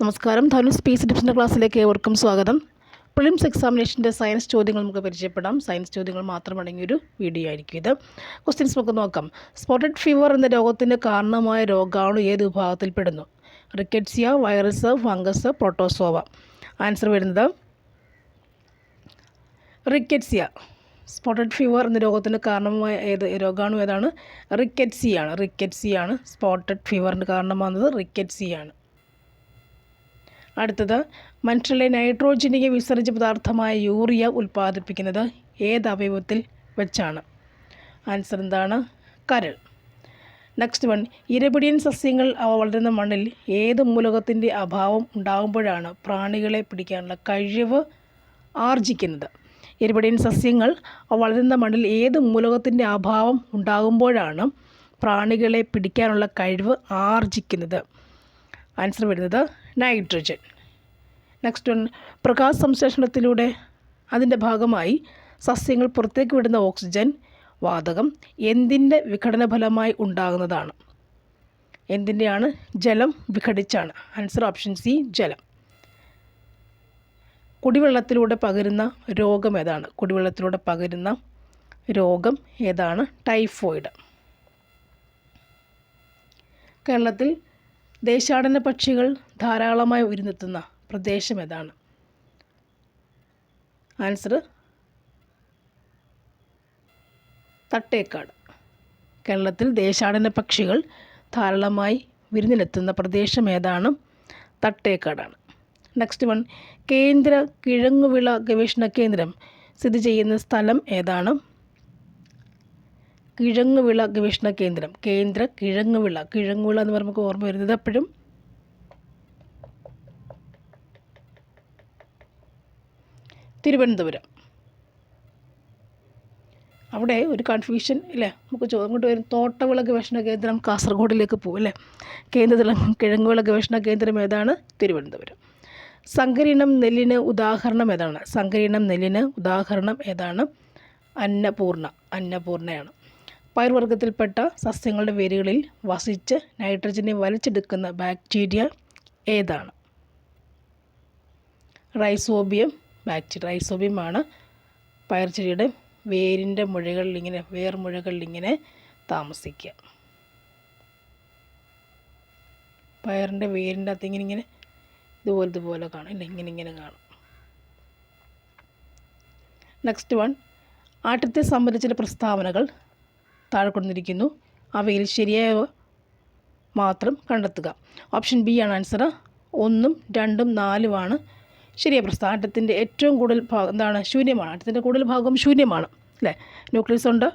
നമസ്കാരം. ധനു സ്പേസ് ഡിപ്സിന്റെ ക്ലാസ്സിലേക്ക് ഏവർക്കും സ്വാഗതം. പ്രിലിംസ് എക്സാമിനേഷന്റെ സയൻസ് ചോദ്യങ്ങൾ നമുക്ക് പരിചയപ്പെടാം. സയൻസ് ചോദ്യങ്ങൾ മാത്രം അടങ്ങിയൊരു വീഡിയോ ആയിരിക്കും ഇത്. ക്വസ്റ്റ്യൻസ് നമുക്ക് നോക്കാം. സ്പോട്ടഡ് ഫീവർ എന്ന രോഗത്തിന് കാരണമായ രോഗാണു ഏത് വിഭാഗത്തിൽപ്പെടുന്നു? Rickettsia virus fungus protozoa. Answer വരുന്നത് റിക്കറ്റ്സിയ. സ്പോട്ടഡ് ഫീവർ എന്ന രോഗത്തിന് കാരണമായ ഏത് രോഗാണു ഏതാണ്? റിക്കറ്റ്സിയാണ്. റിക്കറ്റ്സിയാണ് സ്പോട്ടഡ് ഫീവറിന് കാരണമാകുന്നത്. റിക്കറ്റ്സിയാണ്. അടുത്തത് മനുഷ്യരിലെ നൈട്രോജനിക വിസർജ പദാർത്ഥമായ യൂറിയ ഉൽപ്പാദിപ്പിക്കുന്നത് ഏത് അവയവത്തിൽ വെച്ചാണ്? ആൻസർ എന്താണ്? കരൾ. നെക്സ്റ്റ് വൺ ഇരപിടിയൻ സസ്യങ്ങൾ അവ വളരുന്ന മണ്ണിൽ ഏത് മൂലകത്തിന്റെ അഭാവം ഉണ്ടാകുമ്പോഴാണ് പ്രാണികളെ പിടിക്കാനുള്ള കഴിവ് ആർജിക്കുന്നത്? ഇരപിടിയൻ സസ്യങ്ങൾ അവ വളരുന്ന മണ്ണിൽ ഏത് മൂലകത്തിന്റെ അഭാവം ഉണ്ടാകുമ്പോഴാണ് പ്രാണികളെ പിടിക്കാനുള്ള കഴിവ് ആർജിക്കുന്നത്? ആൻസർ വരുന്നത് നൈട്രജൻ. നെക്സ്റ്റ് വൺ പ്രകാശ സംശ്ലേഷണത്തിലൂടെ അതിന്റെ ഭാഗമായി സസ്യങ്ങൾ പുറത്തേക്ക് വിടുന്ന ഓക്സിജൻ വാതകം എന്തിന്റെ വിഘടന ഫലമായി ഉണ്ടാകുന്നതാണ്? എന്തിന്റെയാണ് ജലം വിഘടിച്ചാണ്? ആൻസർ ഓപ്ഷൻ സി ജലം. കുടിവെള്ളത്തിലൂടെ പകരുന്ന രോഗം ഏതാണ്? കുടിവെള്ളത്തിലൂടെ പകരുന്ന രോഗം ഏതാണ്? ടൈഫോയിഡ് കേരളത്തിൽ ദേശാടന പക്ഷികൾ ധാരാളമായി ഉയർന്നെത്തുന്ന പ്രദേശം ഏതാണ്? ആൻസർ തട്ടേക്കാട്. കേരളത്തിൽ ദേശാടന പക്ഷികൾ ധാരാളമായി വിരുന്നിലെത്തുന്ന പ്രദേശം ഏതാണ്? തട്ടേക്കാടാണ്. നെക്സ്റ്റ് വൺ കേന്ദ്ര കിഴങ്ങുവിള ഗവേഷണ കേന്ദ്രം സ്ഥിതി ചെയ്യുന്ന സ്ഥലം ഏതാണ്? കിഴങ്ങുവിള ഗവേഷണ കേന്ദ്രം. കേന്ദ്ര കിഴങ്ങുവിള. കിഴങ്ങുവിള എന്ന് പറയുമ്പോൾ ഓർമ്മ വരുന്നത് എപ്പോഴും തിരുവനന്തപുരം. അവിടെ ഒരു കൺഫ്യൂഷൻ ഇല്ലേ? നമുക്ക് ചോദ്യം കൊണ്ട് വരും. തോട്ടവിള ഗവേഷണ കേന്ദ്രം കാസർഗോഡിലേക്ക് പോകും അല്ലേ? കേന്ദ്ര കിഴങ്ങുവിള ഗവേഷണ കേന്ദ്രം ഏതാണ്? തിരുവനന്തപുരം. സങ്കരീണം നെല്ലിന് ഉദാഹരണം ഏതാണ്? സങ്കരീണം നെല്ലിന് ഉദാഹരണം ഏതാണ്? അന്നപൂർണ. അന്നപൂർണയാണ്. പയർവർഗത്തിൽപ്പെട്ട സസ്യങ്ങളുടെ വേരുകളിൽ വസിച്ച് നൈട്രജനെ വലിച്ചെടുക്കുന്ന ബാക്ടീരിയ ഏതാണ്? റൈസോബിയം. ബാക്ടീരിയ റൈസോബിയമാണ് പയർച്ചെടിയുടെ വേരിന്റെ മുഴകളിൽ ഇങ്ങനെ വേർമുഴകളിൽ ഇങ്ങനെ താമസിക്കുക. പയറിന്റെ വേരിന്റെ അകത്ത് ഇങ്ങനെ ഇങ്ങനെ ഇതുപോലെ ഇതുപോലെ കാണും. ഇല്ല ഇങ്ങനെ ഇങ്ങനെ കാണും. നെക്സ്റ്റ് വൺ ആട്ടത്തെ സംബന്ധിച്ച പ്രസ്താവനകൾ താഴെ കൊടുത്തിരിക്കുന്നു അവയിൽ ശരിയായ മാത്രം കണ്ടെത്തുക. ഓപ്ഷൻ ബി ആണ് ആൻസർ. ഒന്നും രണ്ടും നാലുമാണ് ശരിയായ പ്രസ്താവന. ആറ്റത്തിന്റെ ഏറ്റവും കൂടുതൽ ഭാഗം എന്താണ്? ശൂന്യമാണ്. ആറ്റത്തിന്റെ കൂടുതൽ ഭാഗം ശൂന്യമാണ്. അല്ലേ? ന്യൂക്ലിയസ് ഉണ്ട്.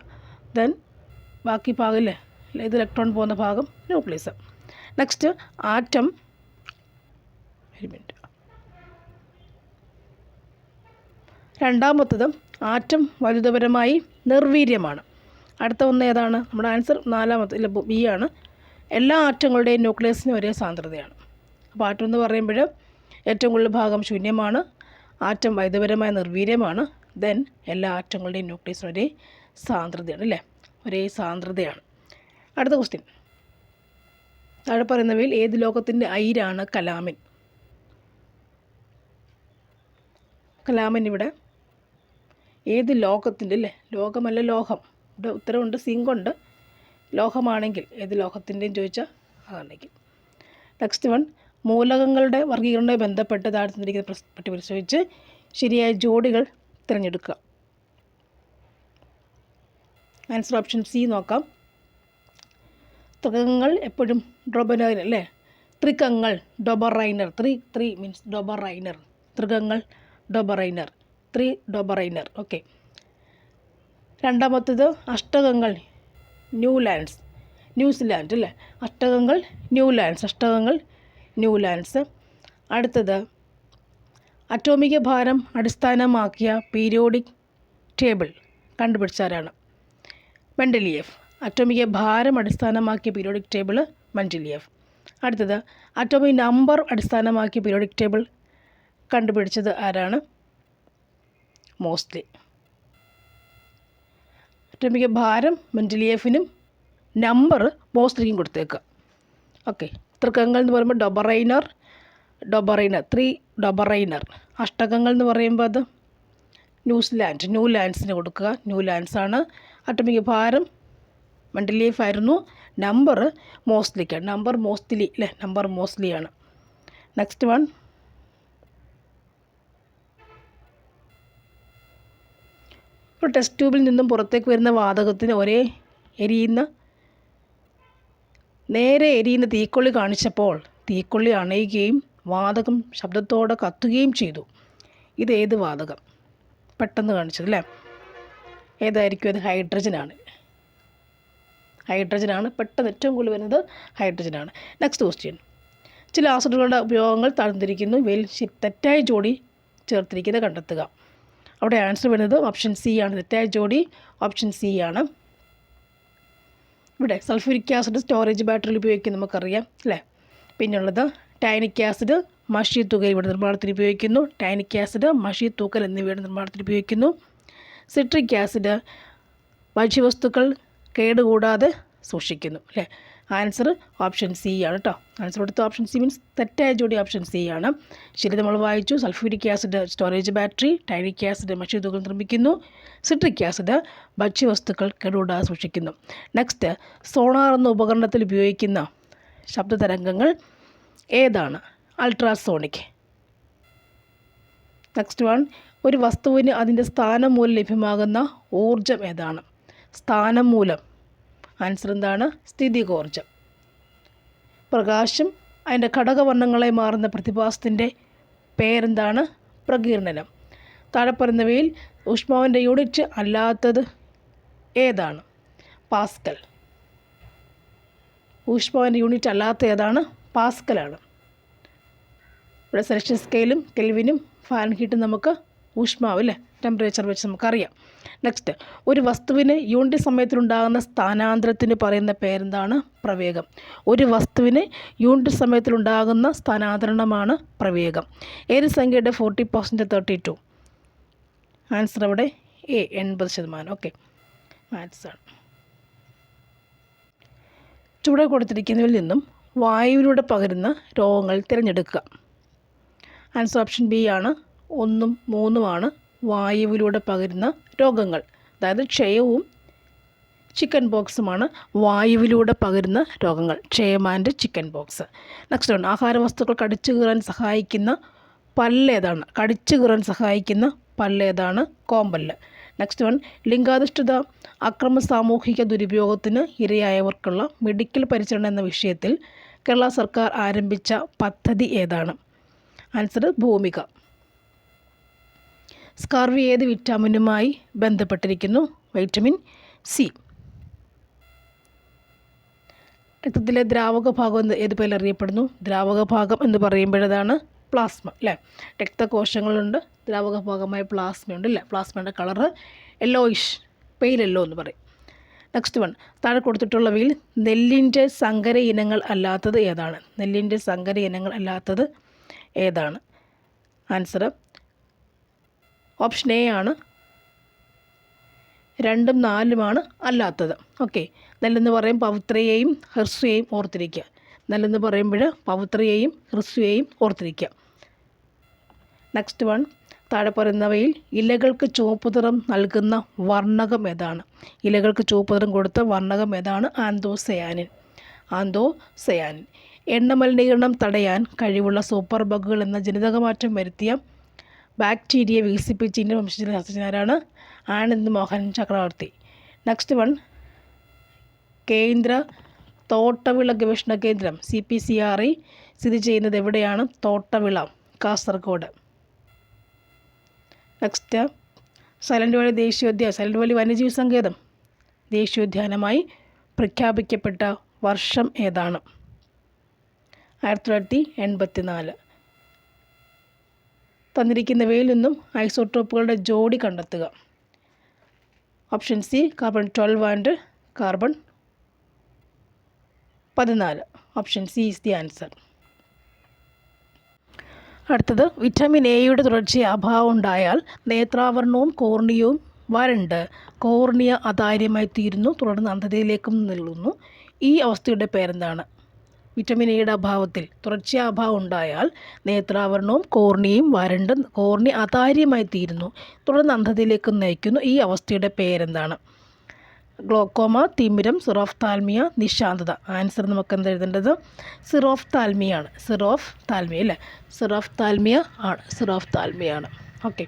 ദെൻ ബാക്കി ഭാഗം ഇല്ലേ? ഇത് ഇലക്ട്രോൺ പോകുന്ന ഭാഗം ന്യൂക്ലിയസ്. Next atom. ഒരു മിനിറ്റ്. രണ്ടാമത്തത് ആറ്റം വൈദ്യുതപരമായി നിർവീര്യമാണ്. അടുത്ത ഒന്ന് ഏതാണ്? നമ്മുടെ ആൻസർ നാലാമത്തെ ഇല്ല ബി ആണ്. എല്ലാ ആറ്റങ്ങളുടെയും ന്യൂക്ലിയസിന് ഒരേ സാന്ദ്രതയാണ്. അപ്പോൾ ആറ്റം എന്ന് പറയുമ്പോൾ ഏറ്റവും കൂടുതൽ ഭാഗം ശൂന്യമാണ് ആറ്റം വൈദ്യപരമായ നിർവീര്യമാണ് ദെൻ എല്ലാ ആറ്റങ്ങളുടെയും ന്യൂക്ലിയസിന് ഒരേ സാന്ദ്രതയാണ് അല്ലേ? ഒരേ സാന്ദ്രതയാണ്. അടുത്ത ക്വസ്റ്റ്യൻ താഴെ പറയുന്നവയിൽ ഏത് ലോകത്തിന്റെ ഐരാണ് കലാമിൻ? കലാമിൻ ഇവിടെ ഏത് ലോകത്തിന്റെ അല്ലേ? ലോകമല്ല ലോഹം. ഇവിടെ ഉത്തരവുണ്ട് സിങ്കുണ്ട്. ലോഹമാണെങ്കിൽ ഏത് ലോഹത്തിന്റെയും ചോദിച്ചാൽ അതാണെങ്കിൽ. നെക്സ്റ്റ് വൺ മൂലകങ്ങളുടെ വർഗീകരണവുമായി ബന്ധപ്പെട്ട് താഴെ തന്നിരിക്കുന്ന പരിശോധിച്ച് ശരിയായ ജോഡികൾ തിരഞ്ഞെടുക്കുക. ആൻസർ ഓപ്ഷൻ സി നോക്കാം. ത്രികങ്ങൾ എപ്പോഴും ഡ്രോബനൈനർ അല്ലേ? ത്രികങ്ങൾ Dobereiner. Three three means Dobereiner. ത്രികങ്ങൾ Döbereiner. Three Dobereiner. Okay രണ്ടാമത്തേത് അഷ്ടകങ്ങൾ ന്യൂലാൻഡ്സ് ന്യൂസിലാൻഡ് അല്ലേ? അഷ്ടകങ്ങൾ ന്യൂലാൻഡ്സ് അഷ്ടകങ്ങൾ ന്യൂലാൻഡ്സ് അടുത്തത് അറ്റോമിക ഭാരം അടിസ്ഥാനമാക്കിയ പീരിയോഡിക് ടേബിൾ കണ്ടുപിടിച്ചാരാണ് മെൻഡലിയഫ്. അറ്റോമിക ഭാരം അടിസ്ഥാനമാക്കിയ പീരിയോഡിക് ടേബിൾ മെൻഡലിയഫ്. അടുത്തത് അറ്റോമിക് നമ്പർ അടിസ്ഥാനമാക്കിയ പീരിയോഡിക് ടേബിൾ കണ്ടുപിടിച്ചത് ആരാണ്? മോസ്ലി. അറ്റോമിക ഭാരം മെൻഡലിയേഫിനും നമ്പർ മോസ്ലിക്കും കൊടുത്തേക്കുക ഓക്കെ തൃക്കങ്ങൾ എന്ന് പറയുമ്പോൾ ഡൊബറൈനർ ഡൊബറൈനർ ത്രീ ഡൊബറൈനർ അഷ്ടകങ്ങൾ എന്ന് പറയുമ്പോൾ അത് ന്യൂസിലാൻഡ് ന്യൂ ലാൻഡ്സിന് കൊടുക്കുക. ന്യൂ ലാൻഡ്സാണ് അട്ടമിക ഭാരം മെൻഡലിയേഫ് ആയിരുന്നു. നമ്പർ മോസ്റ്റ്ലിക്ക് നമ്പർ മോസ്റ്റ്ലി അല്ലേ നമ്പർ മോസ്റ്റ്ലിയാണ് നെക്സ്റ്റ് വൺ ഇപ്പോൾ ടെസ്റ്റ് ട്യൂബിൽ നിന്നും പുറത്തേക്ക് വരുന്ന വാതകത്തിന് ഒരേ എരിയുന്ന നേരെ എരിയുന്ന തീക്കൊള്ളി കാണിച്ചപ്പോൾ തീക്കൊള്ളി അണയുകയും വാതകം ശബ്ദത്തോടെ കത്തുകയും ചെയ്തു. ഇത് ഏത് വാതകം? പെട്ടെന്ന് കാണിച്ചത് അല്ലേ? ഏതായിരിക്കും അത്? ഹൈഡ്രജനാണ് ഹൈഡ്രജനാണ് പെട്ടെന്ന് ഏറ്റവും കൂടുതൽ വരുന്നത് ഹൈഡ്രജനാണ് നെക്സ്റ്റ് ക്വസ്റ്റ്യൻ ചില ആസിഡുകളുടെ ഉപയോഗങ്ങൾ തരംതിരിക്കുന്നു ഇവയിൽ തെറ്റായ ജോഡി ചേർത്തിരിക്കുന്നത് കണ്ടെത്തുക. അവിടെ ആൻസർ വരുന്നത് ഓപ്ഷൻ സി ആണ്. തെറ്റായ ജോഡി ഓപ്ഷൻ സി ആണ്. ഇവിടെ സൾഫ്യൂരിക് ആസിഡ് സ്റ്റോറേജ് ബാറ്ററിയിൽ ഉപയോഗിക്കും നമുക്കറിയാം അല്ലേ? പിന്നുള്ളത് ടൈനിക് ആസിഡ് മഷി തുക ഇവിടെ നിർമ്മാണത്തിന് ഉപയോഗിക്കുന്നു. ടൈനിക് ആസിഡ് മഷി തൂക്കൽ എന്നിവയുടെ നിർമ്മാണത്തിന് ഉപയോഗിക്കുന്നു. സിട്രിക് ആസിഡ് ഭക്ഷ്യവസ്തുക്കൾ കേടുകൂടാതെ സൂക്ഷിക്കുന്നു അല്ലേ? ആൻസർ ഓപ്ഷൻ സി ആണ് കേട്ടോ ആൻസർ കൊടുത്ത ഓപ്ഷൻ സി മീൻസ് തെറ്റായ ജോഡി ഓപ്ഷൻ സി ആണ്. ശരി നമ്മൾ വായിച്ചു. Sulphuric acid storage battery tannic acid മഷിതുകൾ നിർമ്മിക്കുന്നു. സിട്രിക് ആസിഡ് ഭക്ഷ്യവസ്തുക്കൾ കെടുകൂടാതെ സൂക്ഷിക്കുന്നു. നെക്സ്റ്റ് സോണാർ എന്ന ഉപകരണത്തിൽ ഉപയോഗിക്കുന്ന ശബ്ദതരംഗങ്ങൾ ഏതാണ്? അൾട്രാസോണിക് നെക്സ്റ്റ് വൺ ഒരു വസ്തുവിന് അതിന്റെ സ്ഥാനം മൂലം ലഭ്യമാകുന്ന ഊർജം ഏതാണ്? സ്ഥാനം മൂലം ആൻസർ എന്താണ്? സ്ഥിതികോർജം പ്രകാശം അതിന്റെ ഘടകവർണങ്ങളെ മാറുന്ന പ്രതിഭാസത്തിന്റെ പേരെന്താണ്? പ്രകീർണനം. താഴെ പറയുന്നവയിൽ ഊഷ്മാവിന്റെ യൂണിറ്റ് അല്ലാത്തത് ഏതാണ്? പാസ്കൽ. ഊഷ്മാവിന്റെ യൂണിറ്റ് അല്ലാത്ത ഏതാണ്? പാസ്കലാണ്. ഇവിടെ സെൽഷ്യസ് സ്കെയിലും കെൽവിനും ഫാരൻഹീറ്റും നമുക്ക് ഊഷ്മാവ് അല്ലേ? ടെമ്പറേച്ചർ വെച്ച് നമുക്കറിയാം. നെക്സ്റ്റ് ഒരു വസ്തുവിന് യൂണിറ്റ് സമയത്തിലുണ്ടാകുന്ന സ്ഥാനാന്തരത്തിന് പറയുന്ന പേരെന്താണ്? പ്രവേഗം. ഒരു വസ്തുവിന് യൂണിറ്റ് സമയത്തിലുണ്ടാകുന്ന സ്ഥാനാന്തരണമാണ് പ്രവേഗം. ഏത് സംഖ്യയുടെ? Forty percent thirty two answer അവിടെ എ എൺപത് ശതമാനം. ഓക്കെ മാത്സ് ആണ്. ചുവടെ കൊടുത്തിരിക്കുന്നതിൽ നിന്നും വായുവിലൂടെ പകരുന്ന രോഗങ്ങൾ തിരഞ്ഞെടുക്കുക. ആൻസർ ഓപ്ഷൻ ബി ആണ്. ഒന്നും മൂന്നുമാണ് വായുവിലൂടെ പകരുന്ന രോഗങ്ങൾ. അതായത് ക്ഷയവും ചിക്കൻ ബോക്സുമാണ് വായുവിലൂടെ പകരുന്ന രോഗങ്ങൾ. ക്ഷയം and chicken pox next one ആഹാര വസ്തുക്കൾ കടിച്ചു കീറാൻ സഹായിക്കുന്ന പല്ലേതാണ് കടിച്ചു കീറാൻ സഹായിക്കുന്ന പല്ലേതാണ് കോമ്പല്ല്. നെക്സ്റ്റ് വൺ ലിംഗാധിഷ്ഠിത അക്രമ സാമൂഹിക ദുരുപയോഗത്തിന് ഇരയായവർക്കുള്ള മെഡിക്കൽ പരിചരണം എന്ന വിഷയത്തിൽ കേരള സർക്കാർ ആരംഭിച്ച പദ്ധതി ഏതാണ്? ആൻസർ ഭൂമിക. സ്കാർവി ഏത് വിറ്റാമിനുമായി ബന്ധപ്പെട്ടിരിക്കുന്നു വൈറ്റമിൻ സി. രക്തത്തിലെ ദ്രാവക ഭാഗം എന്ന് ഏതുപോലെ അറിയപ്പെടുന്നു? ദ്രാവക ഭാഗം എന്ന് പറയുമ്പോഴതാണ് പ്ലാസ്മ അല്ലേ? രക്തകോശങ്ങളുണ്ട് ദ്രാവക ഭാഗമായ പ്ലാസ്മയുണ്ട് അല്ലേ? പ്ലാസ്മയുടെ കളറ് യെല്ലോയിഷ് പെയിൽ യെല്ലോ എന്ന് പറയും. നെക്സ്റ്റ് വൺ താഴെ കൊടുത്തിട്ടുള്ളവയിൽ നെല്ലിന്റെ സങ്കര ഇനങ്ങൾ അല്ലാത്തത് ഏതാണ്? നെല്ലിന്റെ സങ്കര ഇനങ്ങൾ അല്ലാത്തത് ഏതാണ്? ആൻസർ ഓപ്ഷൻ എ ആണ്. രണ്ടും നാലുമാണ് അല്ലാത്തത്. ഓക്കെ നെല്ലെന്ന് പറയും പവിത്രയെയും ഹ്രസ്വയെയും ഓർത്തിരിക്കുക. നെല്ലെന്ന് പറയുമ്പോൾ പവിത്രയെയും ഹ്രസ്വയെയും ഓർത്തിരിക്കുക. നെക്സ്റ്റ് വൺ താഴെ പറയുന്നവയിൽ ഇലകൾക്ക് ചുവപ്പ് നിറം നൽകുന്ന വർണകം ഏതാണ്? ഇലകൾക്ക് ചുവപ്പ് നിറം കൊടുത്ത വർണകം ഏതാണ്? ആന്തോ സയാനിൻ ആന്തോ സയാനിൻ എണ്ണ മലിനീകരണം തടയാൻ കഴിവുള്ള സൂപ്പർ ബഗുകൾ എന്ന ജനിതകമാറ്റം വരുത്തിയ ബാക്ടീരിയ വികസിപ്പിച്ച ഇന്ത്യൻ വംശജ ശാസ്ത്രജ്ഞരാണ് ആനന്ദ് മോഹൻ ചക്രവർത്തി. നെക്സ്റ്റ് വൺ കേന്ദ്ര തോട്ടവിള ഗവേഷണ കേന്ദ്രം C P C R I സ്ഥിതി ചെയ്യുന്നത് എവിടെയാണ്? തോട്ടവിള കാസർഗോഡ്. നെക്സ്റ്റ് സൈലന്റ് വാലി ദേശീയോദ്യാനം സൈലന്റ് വാലി വന്യജീവി സങ്കേതം. ദേശീയോദ്യാനമായി പ്രഖ്യാപിക്കപ്പെട്ട വർഷം ഏതാണ്? ആയിരത്തി തൊള്ളായിരത്തി എൺപത്തി നാല് തന്നിരിക്കുന്നവയിൽ നിന്നും ഐസോട്ടോപ്പുകളുടെ ജോഡി കണ്ടെത്തുക. Option C carbon twelve and carbon പതിനാല്. Option C is the answer. അടുത്തത് വിറ്റാമിൻ എയുടെ തുടർച്ചയായ അഭാവം ഉണ്ടായാൽ നേത്രാവരണവും കോർണിയവും വരണ്ട്. കോർണിയ അതാര്യമായി തീരുന്നു തുടർന്ന് അന്ധതയിലേക്കും നിൽക്കുന്നു ഈ അവസ്ഥയുടെ പേരെന്താണ്? വിറ്റമിൻ എയുടെ അഭാവത്തിൽ തുടർച്ചയായ അഭാവം ഉണ്ടായാൽ നേത്രാവരണവും കോർണിയയും വരണ്ട കോർണി അതാര്യമായി തീരുന്നു. തുടർന്ന് അന്ധതയിലേക്ക് നയിക്കുന്നു ഈ അവസ്ഥയുടെ പേരെന്താണ്? ഗ്ലോക്കോമ തിമിരം സിറോഫ്താൽമിയ നിശാന്തത. ആൻസർ നമുക്ക് എന്താ എഴുതേണ്ടത്? സിറോഫ്താൽമിയ അല്ലേ? സിറോഫ്താൽമിയ ആണ്. സിറോഫ്താൽമിയാണ്. Okay.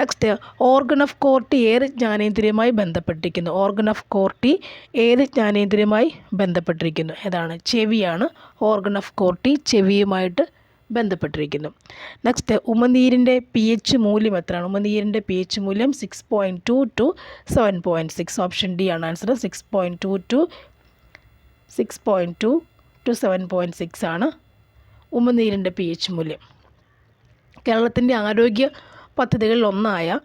Next organ of Corti ഏത് ജ്ഞാനേന്ദ്രിയമായി ബന്ധപ്പെട്ടിരിക്കുന്നു? ഓർഗൻ ഓഫ് കോർട്ടി ഏത് ജ്ഞാനേന്ദ്രിയമായി ബന്ധപ്പെട്ടിരിക്കുന്നു? ഏതാണ്? ചെവിയാണ്. ഓർഗൻ ഓഫ് കോർട്ടി ചെവിയുമായിട്ട് ബന്ധപ്പെട്ടിരിക്കുന്നു. നെക്സ്റ്റ് ഉമനീരിന്റെ പി എച്ച് മൂല്യം എത്രയാണ്? ഉമനീരിന്റെ പി എച്ച് മൂല്യം six point two to seven point six option D ആണ് answer six point two to six point two to seven point six ആണ് ഉമനീരിന്റെ പി എച്ച് മൂല്യം. കേരളത്തിന്റെ ആരോഗ്യ പദ്ധതികളിൽ ഒന്നായ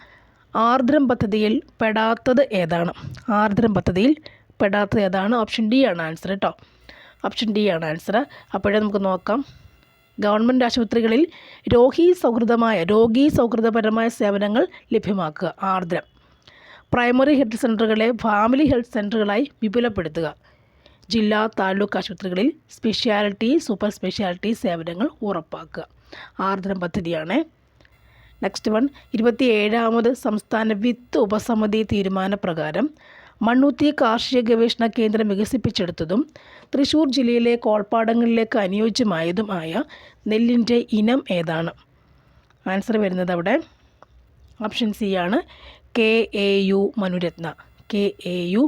ആർദ്രം പദ്ധതിയിൽ പെടാത്തത് ഏതാണ്? ആർദ്രം പദ്ധതിയിൽ പെടാത്തത് ഏതാണ്? ഓപ്ഷൻ ഡി ആണ് ആൻസർ കേട്ടോ ഓപ്ഷൻ ഡി ആണ് ആൻസർ. അപ്പോഴേ നമുക്ക് നോക്കാം. ഗവൺമെന്റ് ആശുപത്രികളിൽ രോഗി സൗഹൃദമായ രോഗി സൗഹൃദപരമായ സേവനങ്ങൾ ലഭ്യമാക്കുക. ആർദ്രം. പ്രൈമറി ഹെൽത്ത് സെന്ററുകളെ ഫാമിലി ഹെൽത്ത് സെന്ററുകളായി വിപുലപ്പെടുത്തുക. ജില്ലാ താലൂക്ക് ആശുപത്രികളിൽ സ്പെഷ്യാലിറ്റി സൂപ്പർ സ്പെഷ്യാലിറ്റി സേവനങ്ങൾ ഉറപ്പാക്കുക. ആർദ്രം പദ്ധതിയാണ് നെക്സ്റ്റ് വൺ ഇരുപത്തി ഏഴാമത് സംസ്ഥാന വിത്ത് ഉപസമിതി തീരുമാനപ്രകാരം മണ്ണുത്തി കാർഷിക ഗവേഷണ കേന്ദ്രം വികസിപ്പിച്ചെടുത്തതും തൃശ്ശൂർ ജില്ലയിലെ കോൾപ്പാടങ്ങളിലേക്ക് അനുയോജ്യമായതും ആയ നെല്ലിന്റെ ഇനം ഏതാണ്? ആൻസർ വരുന്നത് അവിടെ. ഓപ്ഷൻ സി ആണ് K A U Manuratna. K A U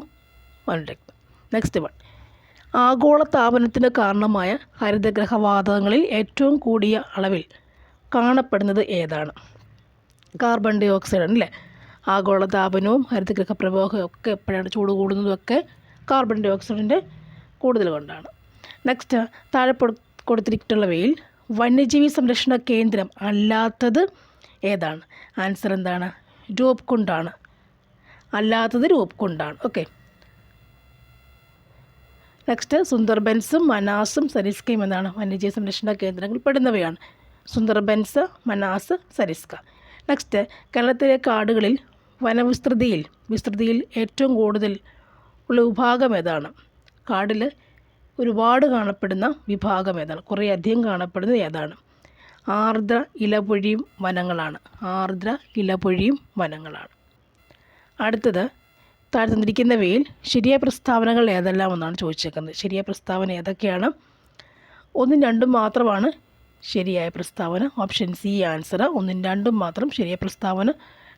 Manuratna. Next one ആഗോള താപനത്തിന് കാരണമായ ഹരിതഗ്രഹവാതകങ്ങളിൽ ഏറ്റവും കൂടിയ അളവിൽ കാണപ്പെടുന്നത് ഏതാണ്? കാർബൺ ഡൈ ഓക്സൈഡ് അല്ലേ ആഗോളതാപനവും താപനവും ഹരിതഗ്രഹ പ്രവാഹവും ഒക്കെ എപ്പോഴാണ് ചൂട് കൂടുന്നതൊക്കെ കാർബൺ ഡൈ ഓക്സൈഡിന്റെ കൂടുതൽ കൊണ്ടാണ്. നെക്സ്റ്റ് താഴെ കൊടുത്തിട്ടുള്ളവയിൽ വന്യജീവി സംരക്ഷണ കേന്ദ്രം അല്ലാത്തത് ഏതാണ്? ആൻസർ എന്താണ്? രൂപ് കൊണ്ടാണ് അല്ലാത്തത് രൂപ് കൊണ്ടാണ് ഓക്കെ നെക്സ്റ്റ് സുന്ദർബൻസും മനാസും സരിസ്കയും എന്നാണ് വന്യജീവി സംരക്ഷണ കേന്ദ്രങ്ങൾ പെടുന്നവയാണ്. സുന്ദർബൻസ് മനാസ് സരിസ്ക. നെക്സ്റ്റ് കേരളത്തിലെ കാടുകളിൽ വനവിസ്തൃതിയിൽ വിസ്തൃതിയിൽ ഏറ്റവും കൂടുതൽ ഉള്ള വിഭാഗം ഏതാണ്? കാടിൽ ഒരുപാട് കാണപ്പെടുന്ന വിഭാഗം ഏതാണ്? കുറേ അധികം കാണപ്പെടുന്നത് ഏതാണ്? ആർദ്ര ഇലപൊഴിയും വനങ്ങളാണ്. ആർദ്ര ഇലപൊഴിയും വനങ്ങളാണ്. അടുത്തത് താഴെ തന്നിരിക്കുന്നവയിൽ ശരിയായ പ്രസ്താവനകൾ ഏതെല്ലാം എന്നാണ് ചോദിച്ചേക്കുന്നത്. ശരിയായ പ്രസ്താവന ഏതൊക്കെയാണ്? ഒന്നും രണ്ടും മാത്രമാണ് ശരിയായ പ്രസ്താവന ഓപ്ഷൻ സി ആൻസർ ഒന്നും രണ്ടും മാത്രം ശരിയായ പ്രസ്താവന.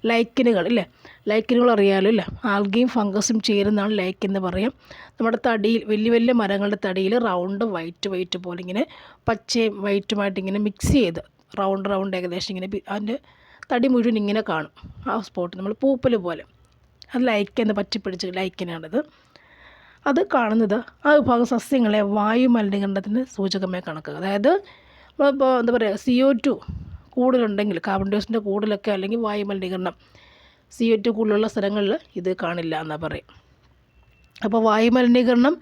ലൈക്കിനുകൾ ഇല്ലേ? ലൈക്കിനുകൾ അറിയാമല്ലോ ഇല്ലേ? ആൽഗയും ഫംഗസും ചേരുന്നതാണ് ലൈക്ക് എന്ന് പറയാം. നമ്മുടെ തടിയിൽ വലിയ വലിയ മരങ്ങളുടെ തടിയിൽ റൗണ്ട് വൈറ്റ് വൈറ്റ് പോലെ ഇങ്ങനെ പച്ചയും വൈറ്റുമായിട്ട് ഇങ്ങനെ മിക്സ് ചെയ്ത് റൗണ്ട് റൗണ്ട് ഏകദേശം ഇങ്ങനെ അതിന്റെ തടി മുഴുവൻ ഇങ്ങനെ കാണും. ആ സ്പോട്ട് നമ്മൾ പൂപ്പൽ പോലെ. അത് ലൈക്ക് എന്ന് പറ്റിപ്പിടിച്ച് ലൈക്കിനാണിത് അത് കാണുന്നത് ആ വിഭാഗം സസ്യങ്ങളെ വായു മലിനീകരണത്തിന് സൂചകമായി കണക്കുക അതായത് ഇപ്പോൾ എന്താ പറയുക സി ഒ ടു കൂടുതലുണ്ടെങ്കിൽ കാർബൺ ഡൈ ഓക്സൈഡിന്റെ കൂടുതലൊക്കെ അല്ലെങ്കിൽ വായു മലിനീകരണം സി ഒ ടു കൂടുതലുള്ള സ്ഥലങ്ങളിൽ ഇത് കാണില്ല എന്നാണ് പറയും. അപ്പോൾ വായു മലിനീകരണം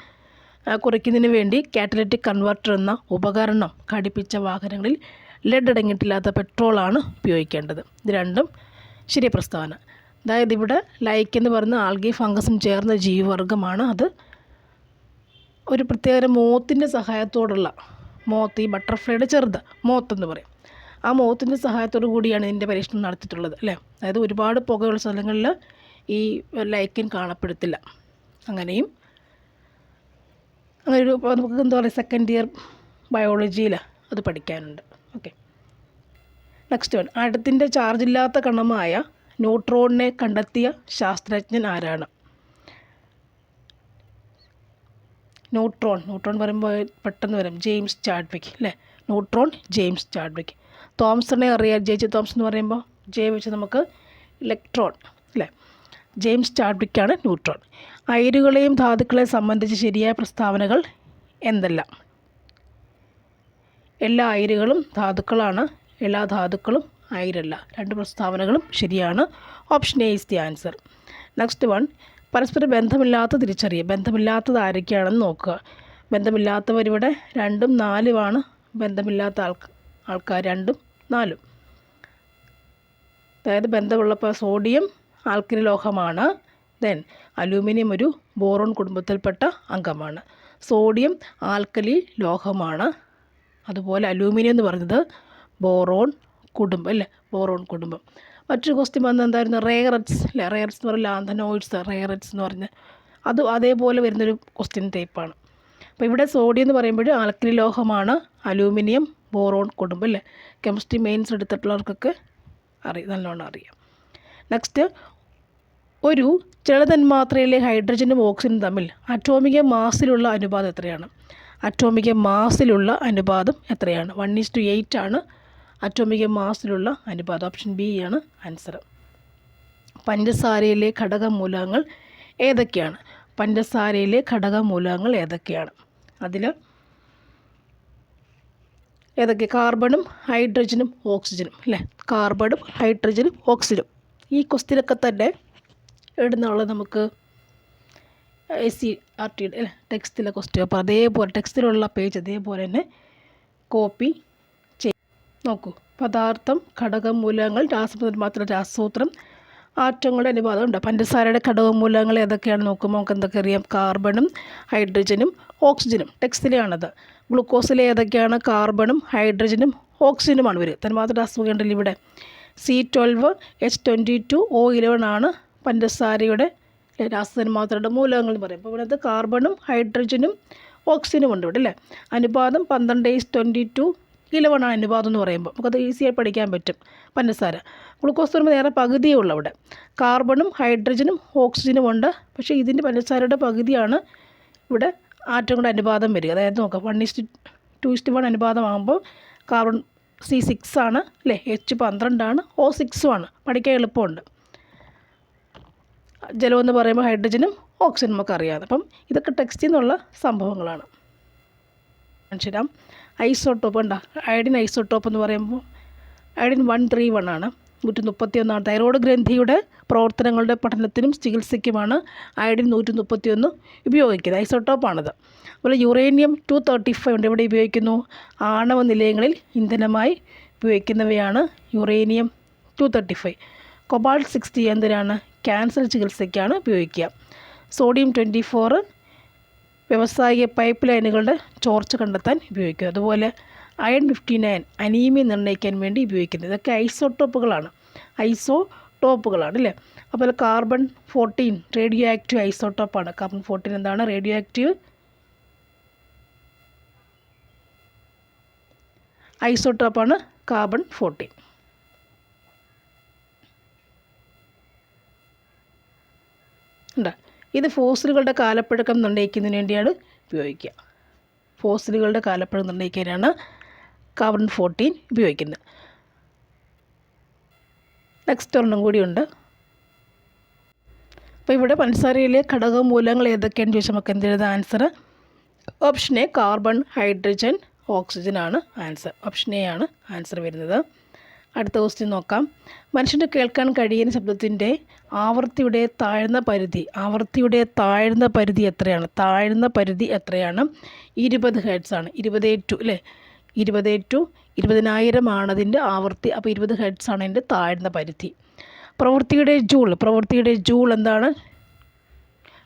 ആ, കുറയ്ക്കുന്നതിന് വേണ്ടി കാറ്റലറ്റിക് കൺവെർട്ടർ എന്ന ഉപകരണം ഘടിപ്പിച്ച വാഹനങ്ങളിൽ ലെഡ് അടങ്ങിയിട്ടില്ലാത്ത പെട്രോളാണ് ഉപയോഗിക്കേണ്ടത്. ഇത് രണ്ടും ശരിയ പ്രസ്താവന. അതായത് ഇവിടെ ലൈക്ക് എന്ന് പറയുന്ന ആൽഗി ഫംഗസും ചേർന്ന ജീവിവർഗമാണ് അത്. ഒരു പ്രത്യേക മോത്തിന്റെ സഹായത്തോടുള്ള മോത്ത് ഈ ബട്ടർഫ്ലൈയുടെ ചെറുത് മോത്ത് എന്ന് പറയും. ആ മോത്തിന്റെ സഹായത്തോടു കൂടിയാണ് ഇതിന്റെ പരീക്ഷണം നടത്തിയിട്ടുള്ളത് അല്ലേ? അതായത് ഒരുപാട് പുകയുള്ള സ്ഥലങ്ങളിൽ ഈ ലൈക്കിൻ കാണപ്പെടുത്തില്ല. അങ്ങനെയും അങ്ങനെ ഒരു നമുക്ക് എന്താ പറയുക സെക്കൻഡ് ഇയർ ബയോളജിയിൽ അത് പഠിക്കാനുണ്ട്. ഓക്കെ നെക്സ്റ്റ് വൺ അടുത്തിന്റെ ചാർജ് ഇല്ലാത്ത കണമായ ന്യൂട്രോണിനെ കണ്ടെത്തിയ ശാസ്ത്രജ്ഞൻ ആരാണ്? ന്യൂട്രോൺ. ന്യൂട്രോൺ പറയുമ്പോൾ പെട്ടെന്ന് വരും. ജെയിംസ് ചാഡ്വിക് അല്ലേ? Neutron James Chadwick. തോംസണെ അറിയാം. ജെ ജെ തോംസൺ എന്ന് പറയുമ്പോൾ ജെ വെച്ച് നമുക്ക് ഇലക്ട്രോൺ അല്ലേ? James ചാഡ്വിക്കാണ് neutron. അയിരുകളെയും ധാതുക്കളെയും സംബന്ധിച്ച് ശരിയായ പ്രസ്താവനകൾ എന്തെല്ലാം? എല്ലാ അയിരുകളും ധാതുക്കളാണ്. എല്ലാ ധാതുക്കളും അയിരല്ല. രണ്ട് പ്രസ്താവനകളും ശരിയാണ്. Option A is the answer. Next one പരസ്പര ബന്ധമില്ലാത്ത തിരിച്ചറിയുക ബന്ധമില്ലാത്തത് ആരൊക്കെയാണെന്ന് നോക്കുക. ബന്ധമില്ലാത്തവരിവിടെ രണ്ടും നാലുമാണ്. ബന്ധമില്ലാത്ത ആൾക്ക് ആൾക്കാർ രണ്ടും നാലും. അതായത് ബന്ധമുള്ളപ്പോൾ സോഡിയം ആൽക്കലി ലോഹമാണ്. ദെൻ അലൂമിനിയം ഒരു ബോറോൺ കുടുംബത്തിൽപ്പെട്ട അംഗമാണ്. സോഡിയം ആൽക്കലി ലോഹമാണ്. അതുപോലെ അലൂമിനിയം എന്ന് പറയുന്നത് ബോറോൺ കുടുംബം അല്ലേ? ബോറോൺ കുടുംബം. മറ്റൊരു ക്വസ്റ്റ്യൻ വന്നത് എന്തായിരുന്നു? റേററ്റ്സ് അല്ലേ റേററ്റ്സ് എന്ന് പറയുന്നത് ലാന്തനോയിഡ്സ് റേററ്റ്സ് എന്ന് പറഞ്ഞ്. അത് അതേപോലെ വരുന്നൊരു ക്വസ്റ്റ്യൻ ടൈപ്പാണ് അപ്പോൾ ഇവിടെ സോഡിയം എന്ന് പറയുമ്പോൾ ആൽക്കലി ലോഹമാണ് അലൂമിനിയം ബോറോൺ കുടുംബം അല്ലേ കെമിസ്ട്രി മെയിൻസ് എടുത്തിട്ടുള്ളവർക്കൊക്കെ അറിയാം നല്ലോണം അറിയാം. നെക്സ്റ്റ് ഒരു ജലതന്മാത്രയിലെ ഹൈഡ്രജനും ഓക്സിജനും തമ്മിൽ അറ്റോമിക മാസിലുള്ള അനുപാതം എത്രയാണ്? അറ്റോമിക മാസിലുള്ള അനുപാതം എത്രയാണ്? വൺ ഈസ് ടു എയ്റ്റ് ആണ്. അറ്റോമിക മാസിലുള്ള അനുപാതം ഓപ്ഷൻ ബി ആണ് ആൻസർ. പഞ്ചസാരയിലെ ഘടകമൂലകങ്ങൾ ഏതൊക്കെയാണ്? പഞ്ചസാരയിലെ ഘടകമൂലകങ്ങൾ ഏതൊക്കെയാണ്? അതിൽ ഏതൊക്കെ? കാർബണും ഹൈഡ്രജനും ഓക്സിജനും അല്ലേ? കാർബണും ഹൈഡ്രജനും ഓക്സിജനും. ഈ ക്വസ്റ്റിനൊക്കെ തന്നെ എഴുതുന്നുള്ള നമുക്ക് എസ് സി ആർ ടി ടെക്സ്റ്റിലെ ക്വസ്റ്റ്യൻ അപ്പോൾ അതേപോലെ ടെക്സ്റ്റിലുള്ള പേജ് അതേപോലെ തന്നെ കോപ്പി നോക്കൂ. പദാർത്ഥം ഘടകം മൂലങ്ങൾ രാസതന്മാത്ര രാസസൂത്രം ആറ്റങ്ങളുടെ അനുപാതം ഉണ്ട് പഞ്ചസാരയുടെ ഘടകമൂലകങ്ങൾ ഏതൊക്കെയാണ്? നോക്കുമ്പോൾ നമുക്ക് എന്തൊക്കെ അറിയാം? കാർബണും ഹൈഡ്രജനും ഓക്സിജനും. ടെക്സ്റ്റിലാണത് ഗ്ലൂക്കോസിലെ ഏതൊക്കെയാണ്? കാർബണും ഹൈഡ്രജനും ഓക്സിജനുമാണ് ഇവർ തന്മാത്ര അസുഖമുണ്ടല്ലോ ഇവിടെ. C twelve H twenty two O eleven ആണ് പഞ്ചസാരയുടെ രാസതന്മാത്രയുടെ മൂലകങ്ങൾ പറയും. അപ്പോൾ ഇവിടെ കാർബണും ഹൈഡ്രജനും ഓക്സിജനും ഉണ്ട് ഇവിടെ അല്ലേ? അനുപാതം പന്ത്രണ്ട് ഈസ് ട്വന്റി ടു ഇലവൺ ആണ് അനുപാതം എന്ന് പറയുമ്പോൾ നമുക്കത് ഈസിയായി പഠിക്കാൻ പറ്റും. പഞ്ചസാര. ഗ്ലൂക്കോസ് തരുമ്പോൾ നേരെ പകുതിയേ ഉള്ളൂ അവിടെ കാർബണും ഹൈഡ്രജനും ഓക്സിജനും ഉണ്ട്. പക്ഷേ ഇതിന്റെ പഞ്ചസാരയുടെ പകുതിയാണ് ഇവിടെ ആറ്റം കൂടെ അനുപാതം വരിക. അതായത് നോക്കാം one is to two is to one അനുപാതമാകുമ്പോൾ carbon C six ആണ് അല്ലേ? എച്ച് പന്ത്രണ്ടാണ് ഒ സിക്സും ആണ്. പഠിക്കാൻ എളുപ്പമുണ്ട്. ജലമെന്ന് പറയുമ്പോൾ ഹൈഡ്രജനും ഓക്സിജനും ഒക്കെ അറിയാം അപ്പം ഇതൊക്കെ ടെക്സ്റ്റിൽ നിന്നുള്ള സംഭവങ്ങളാണ്. കാണിച്ചുതരാം. ഐസോട്ടോപ്പ് കണ്ട? അയഡിൻ ഐസോട്ടോപ്പ് എന്ന് പറയുമ്പോൾ അയഡിൻ വൺ ത്രീ വൺ ആണ്. നൂറ്റി മുപ്പത്തി ഒന്നാണ് തൈറോയ്ഡ് ഗ്രന്ഥിയുടെ പ്രവർത്തനങ്ങളുടെ പഠനത്തിനും ചികിത്സയ്ക്കുമാണ് അയഡിൻ നൂറ്റി മുപ്പത്തി ഒന്ന് ഉപയോഗിക്കുന്നത് ഐസോട്ടോപ്പാണിത് അതുപോലെ യുറേനിയം ടു തേർട്ടി ഫൈവ് ഉണ്ട്. ഇവിടെ ഉപയോഗിക്കുന്നു? ആണവ നിലയങ്ങളിൽ ഇന്ധനമായി ഉപയോഗിക്കുന്നവയാണ് uranium two thirty five. Cobalt sixty എന്തിനാണ് ക്യാൻസർ ചികിത്സയ്ക്കാണ് ഉപയോഗിക്കുക. സോഡിയം ട്വന്റി ഫോറ് വ്യവസായിക പൈപ്പ് ലൈനുകളുടെ ചോർച്ച കണ്ടെത്താൻ ഉപയോഗിക്കുന്നു അതുപോലെ അയൺ ഫിഫ്റ്റി നയൻ അനീമിയ നിർണയിക്കാൻ വേണ്ടി ഉപയോഗിക്കുന്നത്. ഇതൊക്കെ ഐസോടോപ്പുകളാണ് അല്ലേ? അതുപോലെ കാർബൺ ഫോർട്ടീൻ റേഡിയോ ആക്റ്റീവ് ഐസോട്ടോപ്പാണ് കാർബൺ ഫോർട്ടീൻ എന്താണ്? റേഡിയോ ആക്റ്റീവ് ഐസോട്ടോപ്പാണ് കാർബൺ ഫോർട്ടീൻ ഉണ്ട്? ഇത് ഫോസിലുകളുടെ കാലപ്പഴക്കം നിർണയിക്കുന്നതിന് വേണ്ടിയാണ് ഉപയോഗിക്കുക. ഫോസിലുകളുടെ കാലപ്പഴം നിർണയിക്കാനാണ് കാർബൺ ഫോർട്ടീൻ ഉപയോഗിക്കുന്നത്. നെക്സ്റ്റ് ഒരെണ്ണം കൂടിയുണ്ട്. അപ്പോൾ ഇവിടെ പഞ്ചസാരയിലെ ഘടകമൂലങ്ങൾ ഏതൊക്കെയാണെന്ന് ചോദിച്ചാൽ നമുക്ക് എന്ത് എഴുതാം? Answer option A carbon hydrogen oxygen ആണ് ആൻസർ ഓപ്ഷൻ എ ആണ് ആൻസർ വരുന്നത്. അടുത്ത ക്വസ്റ്റ്യൻ നോക്കാം. മനുഷ്യന് കേൾക്കാൻ കഴിയുന്ന ശബ്ദത്തിന്റെ ആവൃത്തിയുടെ താഴ്ന്ന പരിധി ആവൃത്തിയുടെ താഴ്ന്ന പരിധി എത്രയാണ്? താഴ്ന്ന പരിധി എത്രയാണ്? ഇരുപത് ഹെഡ്സ് ആണ്. ഇരുപത് ടു അല്ലേ? ഇരുപത് ടു ഇരുപതിനായിരം ആണ് അതിന്റെ ആവൃത്തി അപ്പോൾ ഇരുപത് ഹെഡ്സ് ആണ് അതിന്റെ താഴ്ന്ന പരിധി. പ്രവൃത്തിയുടെ ജൂൾ പ്രവൃത്തിയുടെ ജൂൾ എന്താണ്?